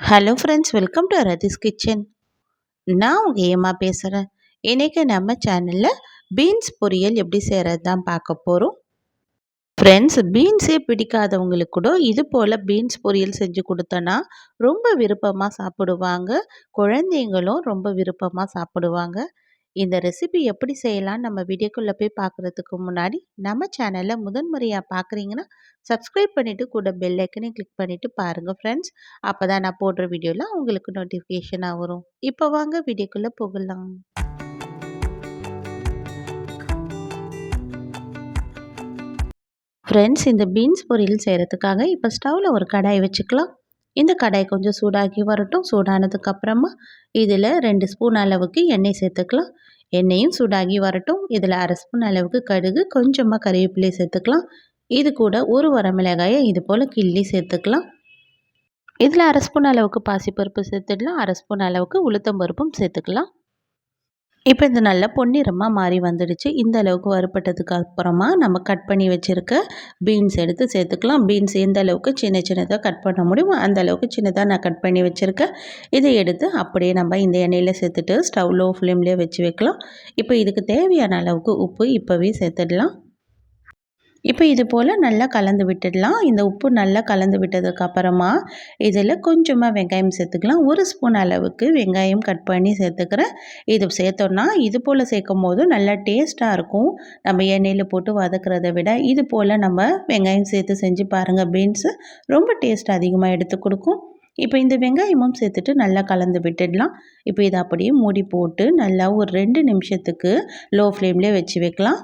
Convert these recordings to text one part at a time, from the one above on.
Hello friends welcome to Rathi's kitchen நான் உங்கள் ஏமா பேசுகிறேன் இன்றைக்கி நம்ம சேனலில் பீன்ஸ் பொரியல் எப்படி செய்கிறது தான் பார்க்க போகிறோம் ஃப்ரெண்ட்ஸ் பீன்ஸே பிடிக்காதவங்களுக்கு கூட இது போல் பீன்ஸ் பொரியல் செஞ்சு கொடுத்தனா ரொம்ப விருப்பமாக சாப்பிடுவாங்க. குழந்தைங்களும் ரொம்ப விருப்பமாக சாப்பிடுவாங்க. இந்த ரெசிபி எப்படி செய்யலாம்னு நம்ம வீடியோக்குள்ளே போய் பார்க்குறதுக்கு முன்னாடி நம்ம சேனலில் முதன்முறையாக பார்க்குறீங்கன்னா சப்ஸ்கிரைப் பண்ணிவிட்டு கூட பெல் ஐக்கனையும் கிளிக் பண்ணிவிட்டு பாருங்கள் ஃப்ரெண்ட்ஸ் அப்போ தான் நான் போடுற வீடியோலாம் உங்களுக்கு நோட்டிஃபிகேஷனாக வரும். இப்போ வாங்க வீடியோக்குள்ளே போகலாம். ஃப்ரெண்ட்ஸ் இந்த பீன்ஸ் பொரியல் செய்கிறதுக்காக இப்போ ஸ்டவ்வில் ஒரு கடாய் வச்சுக்கலாம். இந்த கடாய் கொஞ்சம் சூடாகி வரட்டும். சூடானதுக்கப்புறமா இதில் ரெண்டு ஸ்பூன் அளவுக்கு எண்ணெய் சேர்த்துக்கலாம். எண்ணெயும் சூடாகி வரட்டும். இதில் அரை ஸ்பூன் அளவுக்கு கடுகு கொஞ்சமாக கறிவேப்பிலை சேர்த்துக்கலாம். இது கூட ஒரு வரமிளகாயை இது போல் கிள்ளி சேர்த்துக்கலாம். இதில் அரை ஸ்பூன் அளவுக்கு பாசிப்பருப்பு சேர்த்துடலாம். அரை ஸ்பூன் அளவுக்கு உளுத்தம் பருப்பும் சேர்த்துக்கலாம். இப்போ இந்த நல்லா பொன்னிறமாக மாறி வந்துடுச்சு. இந்த அளவுக்கு வறுப்பட்டதுக்கு அப்புறமா நம்ம கட் பண்ணி வச்சுருக்க பீன்ஸ் எடுத்து சேர்த்துக்கலாம். பீன்ஸ் எந்த அளவுக்கு சின்ன சின்னதாக கட் பண்ண முடியுமோ அந்த அளவுக்கு சின்னதாக நான் கட் பண்ணி வச்சுருக்கேன். இதை எடுத்து அப்படியே நம்ம இந்த எண்ணெயில் சேர்த்துட்டு ஸ்டவ் லோ ஃப்ளேம்லேயே வச்சு வைக்கலாம். இப்போ இதுக்கு தேவையான அளவுக்கு உப்பு இப்போவே சேர்த்துடலாம். இப்போ இது போல் நல்லா கலந்து விட்டுடலாம். இந்த உப்பு நல்லா கலந்து விட்டதுக்கு அப்புறமா இதில் கொஞ்சமாக வெங்காயம் சேர்த்துக்கலாம். ஒரு ஸ்பூன் அளவுக்கு வெங்காயம் கட் பண்ணி சேர்த்துக்கிறேன். இது சேர்த்தோன்னா இது போல் சேர்க்கும் போது நல்லா டேஸ்ட்டாக இருக்கும். நம்ம எண்ணெயில் போட்டு வதக்கிறத விட இது போல் நம்ம வெங்காயம் சேர்த்து செஞ்சு பாருங்கள் பீன்ஸு ரொம்ப டேஸ்ட் அதிகமாக எடுத்து கொடுக்கும். இப்போ இந்த வெங்காயமும் சேர்த்துட்டு நல்லா கலந்து விட்டுடலாம். இப்போ இதை அப்படியே மூடி போட்டு நல்லா ஒரு ரெண்டு நிமிஷத்துக்கு லோ ஃப்ளேம்லேயே வச்சு வைக்கலாம்.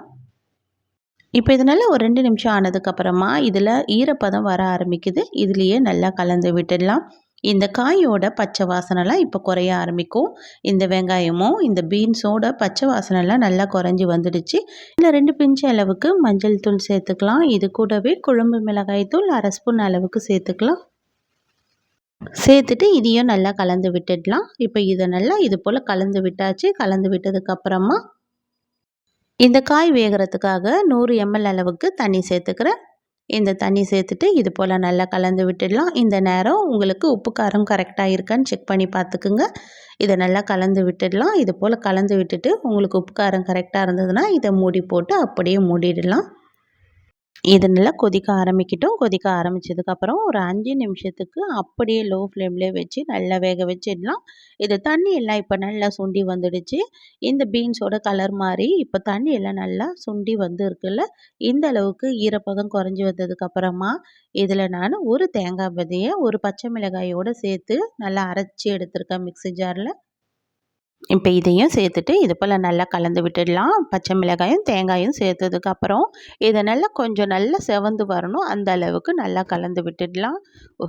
இப்போ இதனால் ஒரு ரெண்டு நிமிஷம் ஆனதுக்கப்புறமா இதில் ஈரப்பதம் வர ஆரம்பிக்குது. இதுலேயே நல்லா கலந்து விட்டுடலாம். இந்த காயோட பச்சை வாசனைலாம் இப்போ குறைய ஆரம்பிக்கும். இந்த வெங்காயமும் இந்த பீன்ஸோட பச்சை வாசனைலாம் நல்லா குறைஞ்சி வந்துடுச்சு. இல்லை ரெண்டு பிஞ்சு அளவுக்கு மஞ்சள் தூள் சேர்த்துக்கலாம். இது கூடவே குழம்பு மிளகாய் தூள் அரை ஸ்பூன் அளவுக்கு சேர்த்துக்கலாம். சேர்த்துட்டு இதையும் நல்லா கலந்து விட்டுடலாம். இப்போ இதை நல்லா இது போல் கலந்து விட்டாச்சு. கலந்து விட்டதுக்கப்புறமா இந்த காய் வேகிறதுக்காக நூறு எம்எல் அளவுக்கு தண்ணி சேர்த்துக்கிறேன். இந்த தண்ணி சேர்த்துட்டு இது போல் நல்லா கலந்து விட்டுடலாம். இந்த நேரம் உங்களுக்கு உப்பு காரம் கரெக்டாக இருக்கான்னு செக் பண்ணி பார்த்துக்குங்க. இதை நல்லா கலந்து விட்டுடலாம். இது போல் கலந்து விட்டுட்டு உங்களுக்கு உப்பு காரம் கரெக்டாக இருந்ததுன்னா இதை மூடி போட்டு அப்படியே மூடிடலாம். இது நல்லா கொதிக்க ஆரம்பிக்கட்டும். கொதிக்க ஆரம்பித்ததுக்கப்புறம் ஒரு அஞ்சு நிமிஷத்துக்கு அப்படியே லோ ஃப்ளேம்லேயே வச்சு நல்லா வேக வச்சிடலாம். இது தண்ணி எல்லாம் இப்போ நல்லா சுண்டி வந்துடுச்சு. இந்த பீன்ஸோட கலர் மாதிரி இப்போ தண்ணி எல்லாம் நல்லா சுண்டி வந்து இருக்குல்ல இந்த அளவுக்கு ஈரப்பதம் குறைஞ்சி வந்ததுக்கப்புறமா இதில் நான் ஒரு தேங்காய் பதியை ஒரு பச்சை மிளகாயோடு சேர்த்து நல்லா அரைச்சி எடுத்திருக்கேன் மிக்ஸி ஜாரில் இப்போ இதையும் சேர்த்துட்டு இது போல் நல்லா கலந்து விட்டுடலாம். பச்சை மிளகாயும் தேங்காயும் சேர்த்ததுக்கப்புறம் இதை நல்லா கொஞ்சம் நல்லா செவந்து வரணும். அந்த அளவுக்கு நல்லா கலந்து விட்டுடலாம்.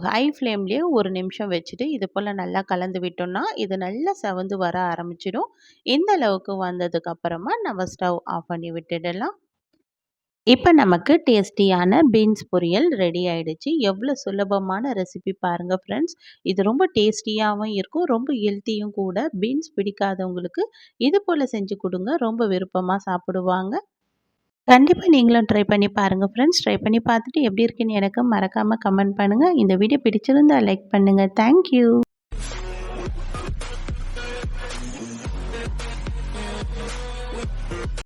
ஹை ஃப்ளேம்லேயே ஒரு நிமிஷம் வச்சுட்டு இது போல் நல்லா கலந்து விட்டோம்னா இது நல்லா செவந்து வர ஆரம்பிச்சிடும். இந்த அளவுக்கு வந்ததுக்கப்புறமா நம்ம ஸ்டவ் ஆஃப் பண்ணி விட்டுடலாம். இப்போ நமக்கு டேஸ்டியான பீன்ஸ் பொரியல் ரெடி ஆகிடுச்சு எவ்வளோ சுலபமான ரெசிபி பாருங்கள் ஃப்ரெண்ட்ஸ். இது ரொம்ப டேஸ்டியாகவும் இருக்கும் ரொம்ப ஹெல்த்தியும் கூட. பீன்ஸ் பிடிக்காதவங்களுக்கு இது போல் செஞ்சு கொடுங்க ரொம்ப விருப்பமாக சாப்பிடுவாங்க. கண்டிப்பாக நீங்களும் ட்ரை பண்ணி பாருங்கள் ஃப்ரெண்ட்ஸ். ட்ரை பண்ணி பார்த்துட்டு எப்படி இருக்குன்னு எனக்கு மறக்காமல் கமெண்ட் பண்ணுங்கள் இந்த வீடியோ பிடிச்சிருந்தால் லைக் பண்ணுங்கள் தேங்க்யூ.